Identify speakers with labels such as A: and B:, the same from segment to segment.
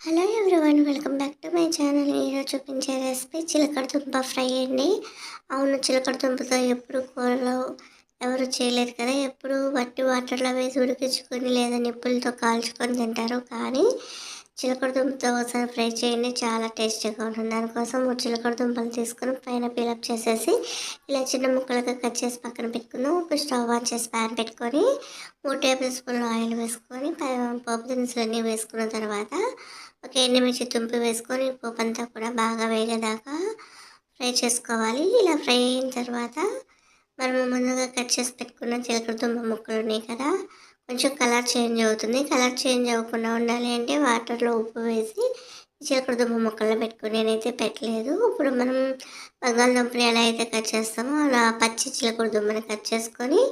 A: Hello everyone welcome back to my channel. ఈరోజు చూపించే recipe చిలకడ దుంప ఫ్రై అండి. అవును చిలకడ దుంపతో ఎప్పుడు కూరలో ఎవరు చేయలేదు కదా ఎప్పుడు వట్టి వాటర్లో వేసి ఉడికించుకొని లేదా నిప్పులతో కాల్చుకొని తింటారు. కానీ చిలకడ దుంపతో ఒకసారి ఫ్రై చేయండి చాలా టేస్టీగా ఉంటుంది. దానికోసం ఒక చిలకడ దుంపలు తీసుకొని పైన పీలప్ చేసేసి ఇలా చిన్న ముక్కలుగా కట్ చేసి పక్కన పెట్టుకుందాం. ఒక స్టవ్ ఆన్ చేసి ప్యాన్ పెట్టుకొని మూడు టేబుల్ స్పూన్లు ఆయిల్ వేసుకొని పప్పు పోపు దినుసులు అన్నీ వేసుకున్న తర్వాత ఒక ఎండుమిర్చి తుంపి వేసుకొని పోపు అంతా కూడా బాగా వేగేదాకా ఫ్రై చేసుకోవాలి. ఇలా ఫ్రై అయిన తర్వాత మనము ముందుగా కట్ చేసి పెట్టుకున్న జీలకర్ర దుంప ముక్కలు ఉన్నాయి కదా కొంచెం కలర్ చేంజ్ అవుతుంది. కలర్ చేంజ్ అవ్వకుండా ఉండాలి అంటే వాటర్లో ఉప్పు వేసి జీలకర్ర దుంప ముక్కల్లో పెట్టుకుని నేనైతే పెట్టలేదు. ఇప్పుడు మనం బంగాళదుంపని ఎలా అయితే కట్ చేస్తామో అలా పచ్చి జీలకర్ర దుంపని కట్ చేసుకొని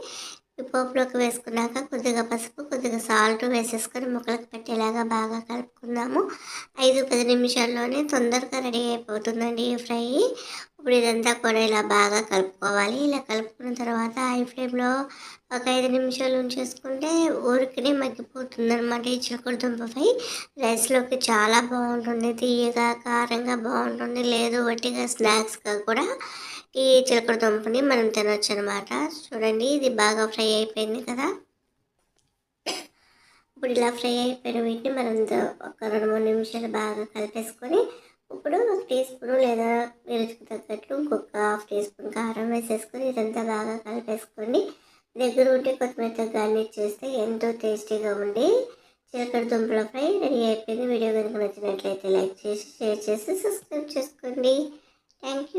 A: ఈ పోపులోకి వేసుకున్నాక కొద్దిగా పసుపు కొద్దిగా సాల్ట్ వేసేసుకొని ముక్కలకు పెట్టేలాగా బాగా కలుపుకుందాము. ఐదు పది నిమిషాల్లోనే తొందరగా రెడీ అయిపోతుందండి ఈ ఫ్రై. ఇప్పుడు ఇదంతా కూడా ఇలా బాగా కలుపుకోవాలి. ఇలా కలుపుకున్న తర్వాత హై ఫ్లేమ్లో ఒక ఐదు నిమిషాలు ఉంచేసుకుంటే ఊరికనే మగ్గిపోతుంది అనమాట ఈ చిలకడ దుంపపై. ఫ్రై రైస్లోకి చాలా బాగుంటుంది. తీయగా కారంగా బాగుంటుంది. లేదు వట్టిగా స్నాక్స్గా కూడా ఈ చిలకడ దుంపని మనం తినొచ్చు అనమాట చూడండి ఇది బాగా ఫ్రై అయిపోయింది కదా. ఇప్పుడు ఇలా ఫ్రై అయిపోయిన వీటిని మనం ఒక రెండు మూడు నిమిషాలు బాగా కలిపేసుకొని ఇప్పుడు ఒక టీ స్పూన్ లేదా రుచికి తగ్గట్లు ఇంకొక హాఫ్ టీ స్పూన్ కారం వేసేసుకొని ఇదంతా బాగా కలిపేసుకోండి దగ్గర ఉంటే కొత్తిమీరతో గార్నిష్ చేస్తే ఎంతో టేస్టీగా ఉండి చిలకడ దుంపల ఫ్రై రెడీ అయిపోయింది. వీడియో కనుక నచ్చినట్లయితే లైక్ చేసి షేర్ చేసి సబ్స్క్రైబ్ చేసుకోండి. Thank you